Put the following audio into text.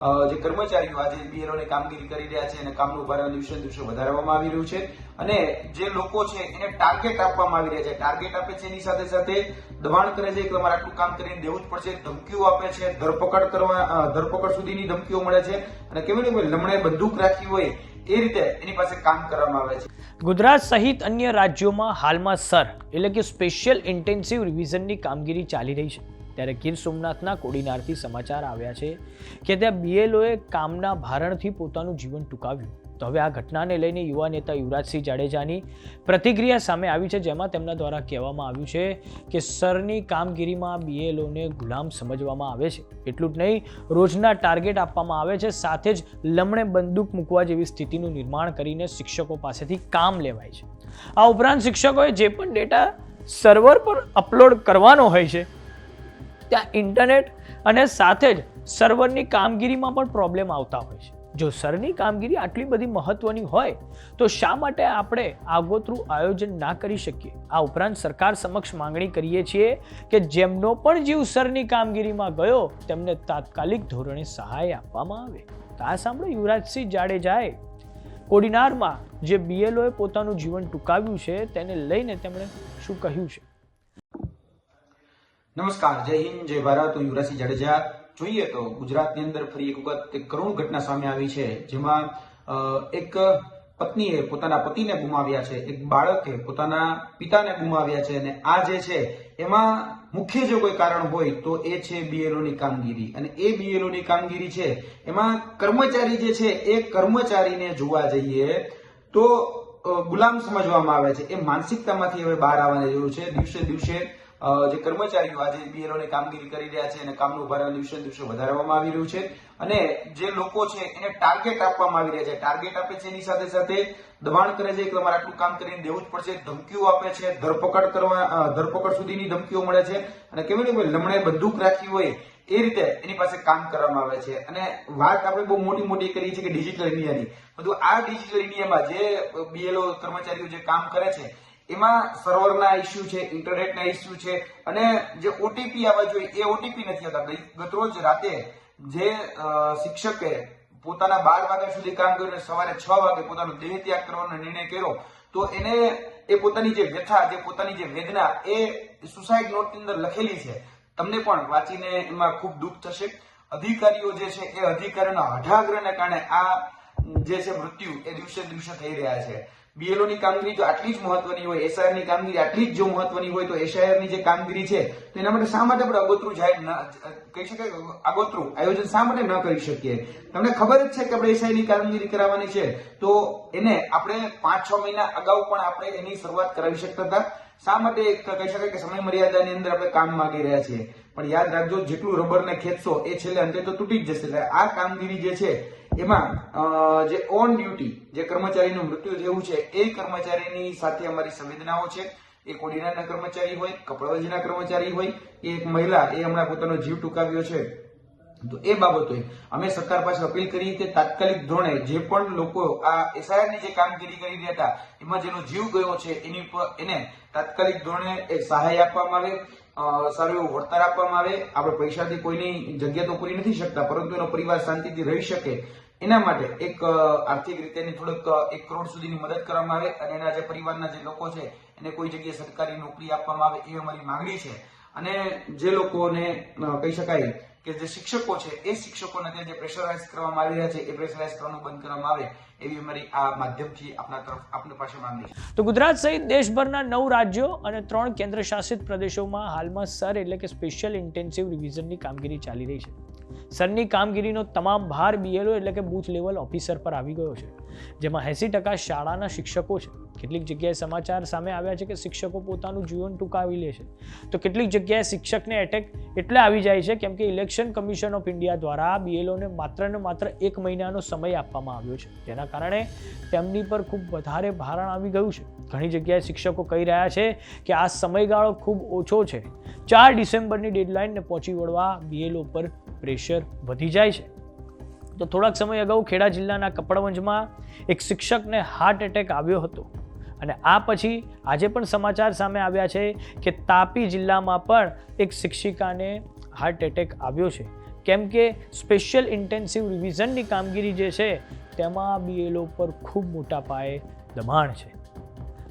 જે કર્મચારીઓ આજે બીએલઓ ની કામગીરી કરી રહ્યા છે અને કામનું ભારણ દિવસે દિવસે વધારવામાં આવી રહ્યું છે. અને જે લોકો છે, એને ટાર્ગેટ આપવામાં આવી રહ્યા છે. ટાર્ગેટ આપે છે એની સાથે સાથે દબાણ કરે છે, કે તમારે આટલું કામ કરીને દેવું જ પડશે, ધમકીઓ આપે છે, ધરપકડ કરવા ધરપકડ સુધીની ધમકીઓ મળે છે. અને કેવી રીતે લમણે બંદૂક રાખી હોય, એ રીતે એની પાસે કામ કરવામાં આવે છે. ગુજરાત સહિત અન્ય રાજ્યોમાં હાલમાં સર, એટલે કે સ્પેશિયલ ઇન્ટેન્સિવ રિવિઝનની કામગીરી ચાલી રહી છે. ત્યારે ગીર સોમનાથના કોડીનારથી સમાચાર આવ્યા છે કે ત્યાં બીએલઓએ કામના ભારણથી પોતાનું જીવન ટૂંકાવ્યું. તો હવે આ ઘટનાને લઈને યુવા નેતા યુવરાજસિંહ જાડેજાની પ્રતિક્રિયા સામે આવી છે, જેમાં તેમના દ્વારા કહેવામાં આવ્યું છે કે સરની કામગીરીમાં બીએલઓને ગુલામ સમજવામાં આવે છે. એટલું જ નહીં, રોજના ટાર્ગેટ આપવામાં આવે છે, સાથે જ લમણે બંદૂક મૂકવા જેવી સ્થિતિનું નિર્માણ કરીને શિક્ષકો પાસેથી કામ લેવાય છે. આ ઉપરાંત શિક્ષકોએ જે પણ ડેટા સર્વર પર અપલોડ કરવાનો હોય છે ત્યાં ઇન્ટરનેટ અને સાથે જ સર્વરની કામગીરીમાં પણ પ્રોબ્લેમ આવતા હોય છે. જો સરની કામગીરી આટલી બધી મહત્વની હોય, તો શા માટે આપણે આગોતરું આયોજન ના કરી શકીએ? આ ઉપરાંત સરકાર સમક્ષ માંગણી કરીએ છીએ કે જેમનો પણ જીવ સરની કામગીરીમાં ગયો, તેમને તાત્કાલિક ધોરણે સહાય આપવામાં આવે. તો આ સાંભળો યુવરાજસિંહ જાડેજાએ કોડીનારમાં જે બીએલઓએ પોતાનું જીવન ટૂંકાવ્યું છે, તેને લઈને તેમણે શું કહ્યું છે? નમસ્કાર, જય હિન્દ, જય ભારત. હું યુવરાજસિંહ જાડેજા. જોઈએ તો ગુજરાતની અંદર ફરી એક વખત કરુણ ઘટના સામે આવી છે, જેમાં એક પત્નીએ પોતાના પતિને ગુમાવ્યા છે, એક બાળકે પોતાના પિતાને ગુમાવ્યા છે અને આ જે છે, એમાં મુખ્ય જો કોઈ કારણ હોય તો એ છે બીએલઓની કામગીરી. અને એ બીએલઓની કામગીરી છે, એમાં કર્મચારી જે છે, એ કર્મચારીને જોવા જઈએ તો ગુલામ સમજવામાં આવે છે. એ માનસિકતામાંથી હવે બહાર આવવાની જરૂર છે. દિવસે દિવસે જે કર્મચારીઓ આજે બીએલઓ ની કામગીરી કરી રહ્યા છે અને કામનું ભારણ દિવસે દિવસે વધારવામાં આવી રહ્યું છે. અને જે લોકો છે, એને ટાર્ગેટ આપવામાં આવી રહ્યા છે. ટાર્ગેટ આપે છે એની સાથે સાથે દબાણ કરે છે કે તમારે આટલું કામ કરીને દેવું જ પડશે. ધમકીઓ આપે છે, ધરપકડ કરવા ધરપકડ સુધીની ધમકીઓ મળે છે. અને કેવી રીતે લમણે બંદૂક રાખી હોય, એ રીતે એની પાસે કામ કરવામાં આવે છે. અને વાત આપણે બહુ મોટી મોટી કરી છે કે ડિજિટલ ઇન્ડિયાની બધું આ ડિજિટલ ઇન્ડિયામાં જે બીએલઓ કર્મચારીઓ જે કામ કરે છે એમાં સર્વરના ઇસ્યુ છે ઇન્ટરનેટના ઇસ્યુ છે, અને જે ઓટીપી આવવા જોઈએ એ ઓટીપી નથી આવતા. ગતરોજ રાતે જે શિક્ષકે પોતાના બાર વાગ્યા સુધી કામ કર્યું અને સવારે છ વાગે પોતાનો દેહ ત્યાગ કરવાનો નિર્ણય કર્યો, તો એને એ પોતાની જે વ્યથા, જે પોતાની જે વેદના, એ સુસાઇડ નોટની અંદર લખેલી છે. તમને પણ વાંચીને એમાં ખૂબ દુઃખ થશે. અધિકારીઓ જે છે, એ અધિકારીઓના અઢાગ્રહને કારણે આ જે છે, મૃત્યુ એ દિવસે દિવસે થઈ રહ્યા છે. બીએલઓ ની કામગીરી જો આટલી જ મહત્વની હોય એસઆઈઆર કામગીરી આટલી જ જો મહત્વની હોય તો એસઆઈઆર જે કામગીરી છે, તો એના માટે શા માટે આપણે અગોતરું જાહેર ન, કહી શકાય અગોતરું આયોજન શા માટે ન કરી શકીએ? તમને ખબર જ છે કે આપણે એસઆઈ કામગીરી કરાવવાની છે, તો એને આપણે પાંચ છ મહિના અગાઉ પણ આપણે એની શરૂઆત કરાવી શકતા હતા. શા માટે કહી શકાય કે સમય મર્યાદાની અંદર આપણે કામ માંગી રહ્યા છીએ? પણ યાદ રાખજો, જેટલું રબરને ખેંચશો એ છેલ્લે અંતે તો તૂટી જ જશે. આ કામગીરી જે છે એમાં જે ઓન ડ્યુટી જે કર્મચારીનું મૃત્યુ થયું છે, એ કર્મચારીની સાથે અમારી સંવેદનાઓ છે. એ કોડીનારના કર્મચારી હોય, કપડવંજના કર્મચારી હોય, એ એક મહિલા, એ હમણાં પોતાનો જીવ ટૂંકાવ્યો છે. તો એ બાબતોએ અમે સરકાર પાસે અપીલ કરી કે તાત્કાલિક ધોરણે જે પણ લોકો આ એસઆઈઆરની જે કામગીરી કરી રહ્યા હતા, એમાં જેનો જીવ ગયો છે, એની ઉપર એને તાત્કાલિક ધોરણે એ સહાય આપવામાં આવે સારું એવું વળતર આપવામાં આવે. આપણે પૈસાથી કોઈની જગ્યા તો પૂરી નથી શકતા, પરંતુ એનો પરિવાર શાંતિથી રહી શકે. એના માટે એક આર્થિક રીતે એની થોડુંક એક કરોડ સુધીની મદદ કરવામાં આવે અને એના જે પરિવારના જે લોકો છે, એને કોઈ જગ્યાએ સરકારી નોકરી આપવામાં આવે એ અમારી માંગણી છે. અને જે લોકોને કહી શકાય કે જે શિક્ષકો છે, એ શિક્ષકોને અત્યારે જે પ્રેશરાઇઝ કરવામાં આવી રહ્યા છે, એ પ્રેશરાઇઝ કરવાનું બંધ કરવામાં આવે એવી અમારી આ માધ્યમથી આપના તરફ, આપની પાસે માંગણી છે. તો ગુજરાત સહિત દેશભરના નવ રાજ્યો અને ત્રણ કેન્દ્ર શાસિત પ્રદેશોમાં હાલમાં સર એટલે કે સ્પેશિયલ ઇન્ટેન્સિવ રિવિઝનની કામગીરી ચાલી રહી છે. સરની કામગીરીનો તમામ ભાર બીએલઓ એટલે કે બૂથ લેવલ ઓફિસર પર આવી ગયો છે. જેમાં એંસી ટકા શાળાના શિક્ષકો છે. કેટલીક જગ્યાએ સમાચાર સામે આવ્યા છે કે શિક્ષકો પોતાનું જીવન ટૂંકાવી લે છે. તો કેટલીક જગ્યાએ શિક્ષકને એટેક એટલે આવી જાય છે કેમ કે ઇલેક્શન કમિશન ઓફ ઇન્ડિયા દ્વારા બીએલઓને માત્ર ને માત્ર એક મહિનાનો સમય આપવામાં આવ્યો છે. જેના કારણે તેમની પર ખૂબ વધારે ભારણ આવી ગયું છે. ઘણી જગ્યાએ શિક્ષકો કહી રહ્યા છે કે આ સમયગાળો ખૂબ ઓછો છે. ચાર ડિસેમ્બરની ડેડલાઇનને પહોંચી વળવા બીએલઓ પર પ્રેશર વધી જાય છે. તો થોડાક સમય અગાઉ ખેડા જિલ્લાના કપડવંજમાં એક શિક્ષકને હાર્ટ એટેક આવ્યો હતો. અને આ પછી આજે પણ સમાચાર સામે આવ્યા છે કે તાપી જિલ્લામાં પણ એક શિક્ષિકાને હાર્ટ એટેક આવ્યો છે. કેમ કે સ્પેશિયલ ઇન્ટેન્સિવ રિવિઝનની કામગીરી જે છે, તેમાં બીએલઓ પર ખૂબ મોટા પાયે દબાણ છે.